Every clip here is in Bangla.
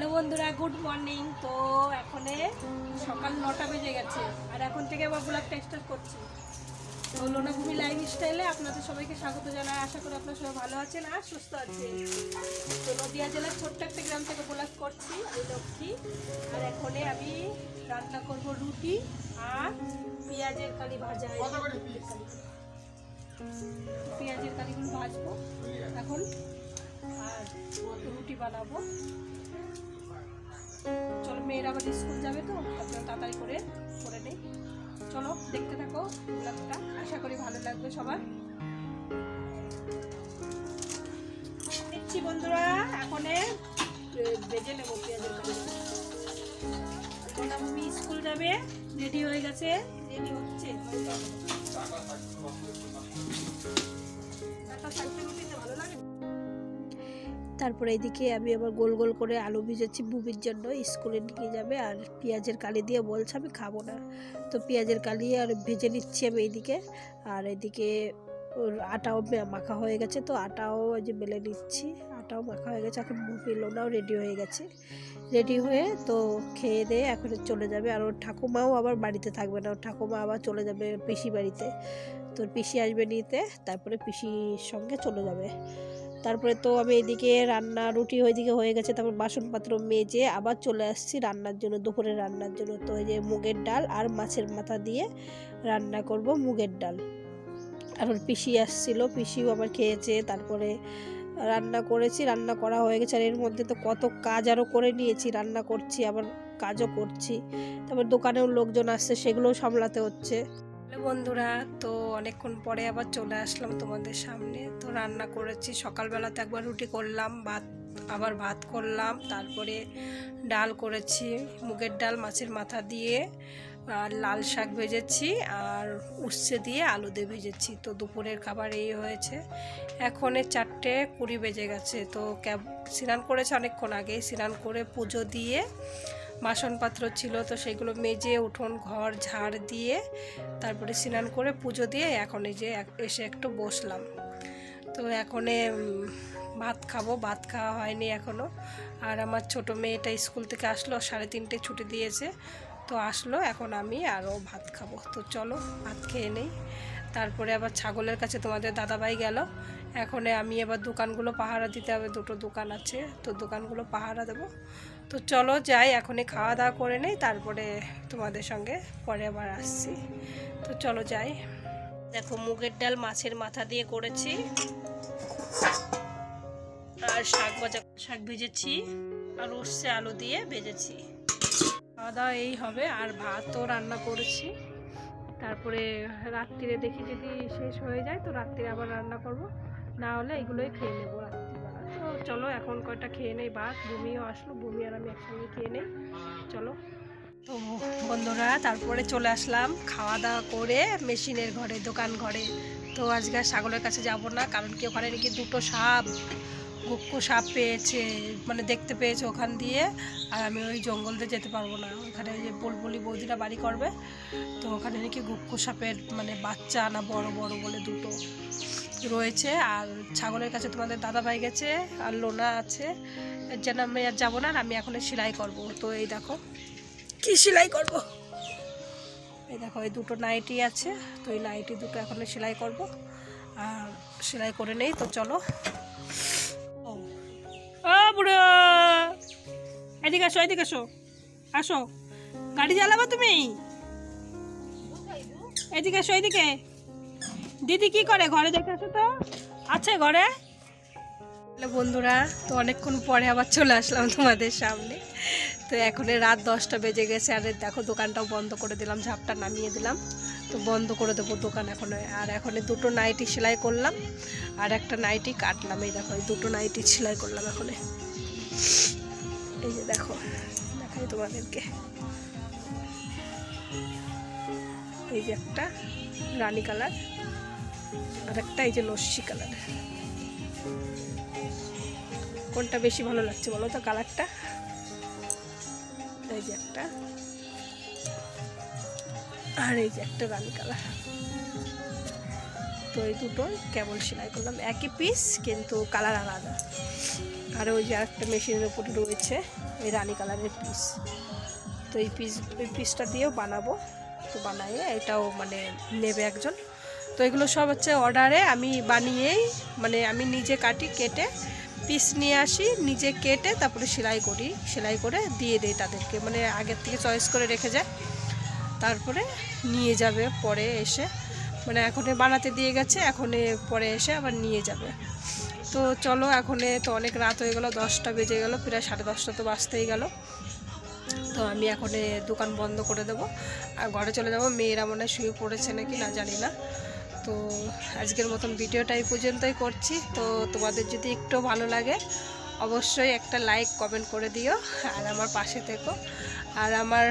হ্যালো বন্ধুরা গুড মর্নিং। তো এখনে সকাল নটা বেজে গেছে আর এখন থেকে আবার ব্লগটা স্টার্ট করছি। তো লোনাভূমি লাইফ স্টাইলে আপনাদের সবাইকে স্বাগত জানাই। আশা করি আপনারা সবাই ভালো আছেন আর সুস্থ আছেন। তো নদিয়া জেলার ছোট্ট একটা গ্রাম থেকে ব্লগ করছি আমি লক্ষ্মী। আর এখনে আমি রান্না করব রুটি আর পেঁয়াজের কালি ভাজা। পেঁয়াজের কালিগুলো ভাজবো। এখন আর রুটি বানাবো। চলো, মেয়েরা আবার স্কুল যাবে তো আপনারা তাড়াতাড়ি করে করে নেই। চলো, দেখতে থাকো ব্লগটা। আশা করি ভালো লাগবে সবার। দেখছি বন্ধুরা, এখন বেজে নেব পেঁয়াজের আমি স্কুল যাবে, রেডি হয়ে গেছে, রেডি হচ্ছে। ভালো লাগে? তারপরে এদিকে আমি আবার গোল গোল করে আলু ভিজেছি বুবির জন্য। স্কুলে নিয়ে যাবে আর পেঁয়াজের কালি দিয়ে বলছে আমি খাব না। তো পেঁয়াজের কালি আর ভেজে নিচ্ছি আমি এইদিকে। আর এদিকে ওর আটাও মাখা হয়ে গেছে। তো আটাও যে বেলে নিচ্ছি। আটাও মাখা হয়ে গেছে। এখন বুবি লোনাও রেডি হয়ে গেছে। রেডি হয়ে তো খেয়ে দিয়ে এখন চলে যাবে। আর ওর ঠাকুমাও আবার বাড়িতে থাকবে না। ওর ঠাকুমা আবার চলে যাবে পিসি বাড়িতে। তোর পিসি আসবে নিতে। তারপরে পিসির সঙ্গে চলে যাবে। তারপরে তো আমি এদিকে রান্না, রুটি ওইদিকে হয়ে গেছে, তারপর বাসনপত্র মেজে আবার চলে আসছি রান্নার জন্য, দুপুরে রান্নার জন্য। তো এই যে মুগের ডাল আর মাছের মাথা দিয়ে রান্না করব মুগের ডাল। আর ওর পিসি আসছিল, পিসিও আবার খেয়েছে, তারপরে রান্না করেছি, রান্না করা হয়ে গেছে। আর এর মধ্যে তো কত কাজ আরও করে নিয়েছি, রান্না করছি, আবার কাজও করছি। তারপর দোকানেও লোকজন আসছে, সেগুলোও সামলাতে হচ্ছে। বন্ধুরা, তো অনেকক্ষণ পরে আবার চলে আসলাম তোমাদের সামনে। তো রান্না করেছি সকালবেলাতে একবার রুটি করলাম, ভাত, আবার ভাত করলাম, তারপরে ডাল করেছি, মুগের ডাল, মাছের মাথা দিয়ে, আর লাল শাক ভেজেছি, আর উচ্ছে দিয়ে আলু দিয়ে ভেজেছি। তো দুপুরের খাবার এই হয়েছে। এখন চারটে কুড়ি বেজে গেছে, তো ক্যাব স্নান করেছে অনেকক্ষণ আগে, স্নান করে পুজো দিয়ে বাসনপত্র ছিল, তো সেগুলো মেজে, উঠোন, ঘর, ঝাড় দিয়ে তারপরে স্নান করে পুজো দিয়ে এখন এই যে এসে একটু বসলাম। তো এখনে ভাত খাব, ভাত খাওয়া হয়নি এখনও আর আমার ছোট মেয়েটা স্কুল থেকে আসলো, সাড়ে তিনটে ছুটি দিয়েছে। তো আসলো, এখন আমি আরও ভাত খাব। তো চলো, ভাত খেয়ে নেই। তারপরে আবার ছাগলের কাছে তোমাদের দাদাভাই গেল। এখন আমি এবার দোকানগুলো পাহারা দিতে হবে, দুটো দোকান আছে। তো দোকানগুলো পাহারা দেবো। তো চলো যাই, এখনই খাওয়া দাওয়া করে নেই, তারপরে তোমাদের সঙ্গে পরে আবার আসছি। তো চলো যাই। দেখো মুগের ডাল মাছের মাথা দিয়ে করেছি। আর শাক ভাজা, শাক ভেজেছি। আর উচ্ছে আলু দিয়ে ভেজেছি। খাওয়া দাওয়া এই হবে, আর ভাতও রান্না করেছি। তারপরে রাত্রিরে দেখি যদি শেষ হয়ে যায়, তো রাত্রিরে আবার রান্না করব। না হলে এগুলোই খেয়ে নেব রাত্রিবেলা তো চলো, এখন কয়টা খেয়ে নেই ভাত বুমিও আসলো, বুমি আর আমি একসঙ্গে খেয়ে নেই, চলো। তো বন্ধুরা, তারপরে চলে আসলাম খাওয়া দাওয়া করে মেশিনের ঘরে, দোকান ঘরে। তো আজকে আর ছাগলের কাছে যাব না, কারণ কি ওখানে নাকি দুটো সাপ। গুক্কু সাপ পেয়েছে মানে দেখতে পেয়েছে ওখান দিয়ে, আর আমি ওই জঙ্গল দিয়ে যেতে পারব না। ওখানে যে বুলবুলি বৌদিরা বাড়ি করবে, তো ওখানে নাকি গুক্কু সাপের মানে বাচ্চা না বড় বড় বলে দুটো রয়েছে। আর ছাগলের কাছে তোমাদের দাদা ভাই গেছে, আর লোনা আছে। এর আমি আর যাব না, আর আমি এখন সেলাই করব। তো এই দেখো, কি সেলাই করব? এই দেখো, এই দুটো নাইটি আছে, তো এই নাইটি দুটো এখন সেলাই করব। আর সেলাই করে নেই, তো চলো। বুড়ো এদিকে আসো এদিকে আসো। আসো। গাড়ি চালাবো তুমি? এদিকে আসো, এদিকে। দিদি কি করে? ঘরে দেখে আসো তো। আছে ঘরে? বন্ধুরা, তো অনেকক্ষণ পরে আবার চলে আসলাম তোমাদের সামনে। তো এখন রাত দশটা বেজে গেছে, আর দেখো দোকানটাও বন্ধ করে দিলাম, ঝাপটা নামিয়ে দিলাম। তো বন্ধ করে দেবো দোকান এখন। আর এখন দুটো নাইটি সেলাই করলাম, আর একটা নাইটি কাটলাম। এই দেখো দুটো নাইটি সেলাই করলাম এখন। এই যে দেখো, দেখাই তোমাদেরকে। এই যে একটা রানী কালার, আর একটা এই যে লস্যি কালার। কোনটা বেশি ভালো লাগছে বলো তো কালারটা? এই যে একটা। আর এই যে একটা রানী কালার। তো এই দুটো কেবল সেলাই করলাম। একই পিস কিন্তু কালার আলাদা। আর ওই যে একটা মেশিনের উপরে রয়েছে, ওই রানী কালারের পিস তো এই পিস ওই পিসটা দিয়েও বানাবো। তো বানাইয়ে এটাও মানে নেবে একজন। তো এগুলো সব হচ্ছে অর্ডারে আমি বানিয়েই মানে আমি নিজে কাটি, কেটে পিস নিয়ে আসি, নিজে কেটে তারপরে সেলাই করি। সেলাই করে দিয়ে দিই তাদেরকে। মানে আগের থেকে চয়েস করে রেখে যায়। তারপরে নিয়ে যাবে, পরে এসে। মানে এখন বানাতে দিয়ে গেছে এখন পরে এসে আবার নিয়ে যাবে। তো চলো, এখন তো অনেক রাত হয়ে গেল, দশটা বেজে গেল, প্রায় সাড়ে দশটা তো বাজতেই গেল। তো আমি এখন দোকান বন্ধ করে দেবো। আর ঘরে চলে যাব, মেয়েরা মনে শুয়ে পড়েছে নাকি না জানি না। তো আজকের মতন ভিডিওটা এই পর্যন্তই করছি। তো তোমাদের যদি একটু ভালো লাগে, অবশ্যই একটা লাইক, কমেন্ট করে দিও আর আমার পাশে থেকো। আর আমার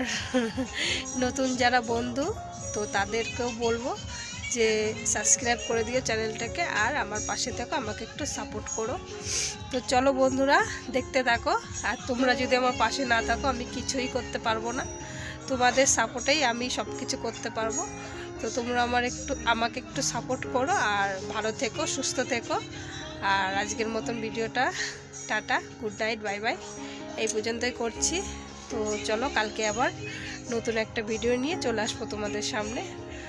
নতুন যারা বন্ধু, তো তাদেরকেও বলব যে সাবস্ক্রাইব করে দিও চ্যানেলটাকে আর আমার পাশে থেকো, আমাকে একটু সাপোর্ট করো। তো চলো বন্ধুরা, দেখতে থাকো। আর তোমরা যদি আমার পাশে না থাকো, আমি কিছুই করতে পারব না। তোমাদের সাপোর্টেই আমি সব কিছু করতে পারব। তো তোমরা আমার একটু, আমাকে একটু সাপোর্ট করো আর ভালো থেকো, সুস্থ থেকো। আর আজকের মতন ভিডিওটা tata good night bye bye এই পর্যন্তই করছি। তো চলো, কালকে আবার নতুন একটা ভিডিও নিয়ে চলে আসব তোমাদের সামনে।